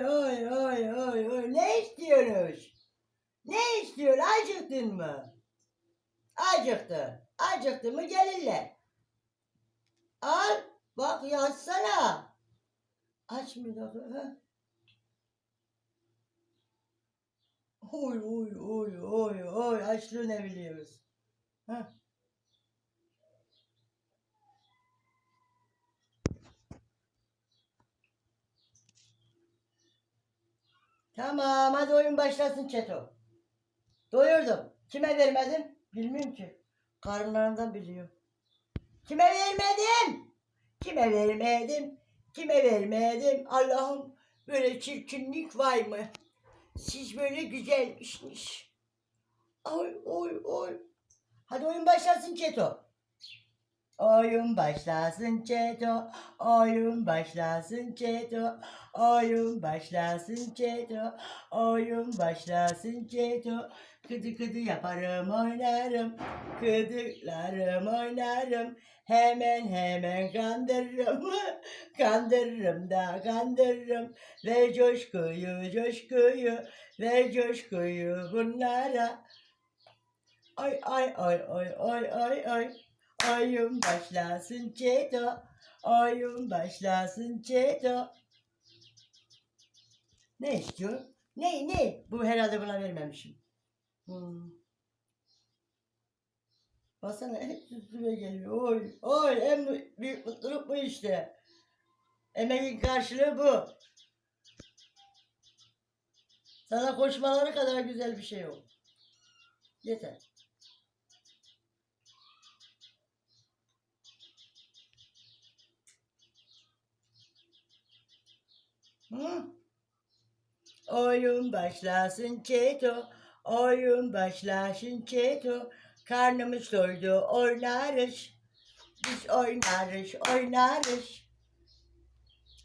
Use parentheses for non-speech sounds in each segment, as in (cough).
Oy oy oy oy. Ne istiyorsunuz? Ne istiyor? Acıktın mı? Acıktı. Acıktı mı gelirler. Al. Bak yazsana. Aç mı da? Oy oy oy oy oy. Açlığı ne biliyoruz? Ha? Tamam hadi oyun başlasın Çeto. Doyurdum. Kime vermedim? Bilmiyorum ki. Karınlarından biliyor. Kime vermedim? Kime vermedim? Kime vermedim? Allah'ım böyle çirkinlik var mı? Siz böyle güzelmişsiniz. Oy oy oy. Hadi oyun başlasın Çeto. Oyun başlasın Çeto. Oyun başlasın Çeto. Oyun başlasın Çeto. Oyun başlasın Çeto. Kıdı kıdı yaparım oynarım. Kıdıklarım oynarım. Hemen hemen kandırırım. (laughs) kandırırım da kandırırım. Ver coşkuyu coşkuyu. Ver coşkuyu bunlara. Ay ay ay ay ay ay ay. Oyun başlasın Çeto. Oyun başlasın Çeto. Ne istiyor? Ne ne? Bu herhalde buna vermemişim. Hmm. Baksana hep üstüme geliyor. Oy oy en büyük mutluluk bu işte. Emeğin karşılığı bu. Sana koşmaları kadar güzel bir şey yok. Yeter. Oyun başlasın Çeto, oyun başlasın Çeto. Karnımız doydu oynarız. Biz oynarız, oynarız.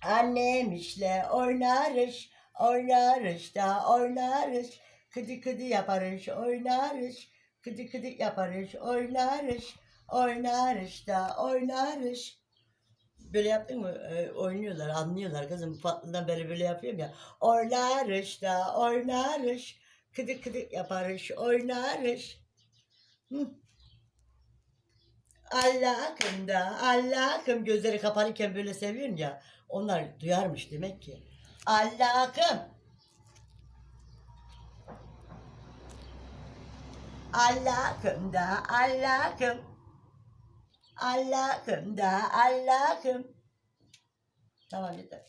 Annem işle oynarız, oynarız da oynarız. Kıdı kıdı yaparız, oynarız. Kıdı kıdı yaparız, oynarız. Oynarız da oynarız. Böyle yaptın mı? Ee, oynuyorlar, anlıyorlar. Kızım Fatlı'dan beri böyle yapıyorum ya. Oynarız da oynarız. Kıdı kıdı yaparız, oynarız. Hı. Allah'ım da Allah'ım gözleri kapanırken böyle seviyorum ya. Onlar duyarmış demek ki. Allah'ım. Allah'ım da Allah'ım. Allah'ım da Allah'ım. Tamam yeter.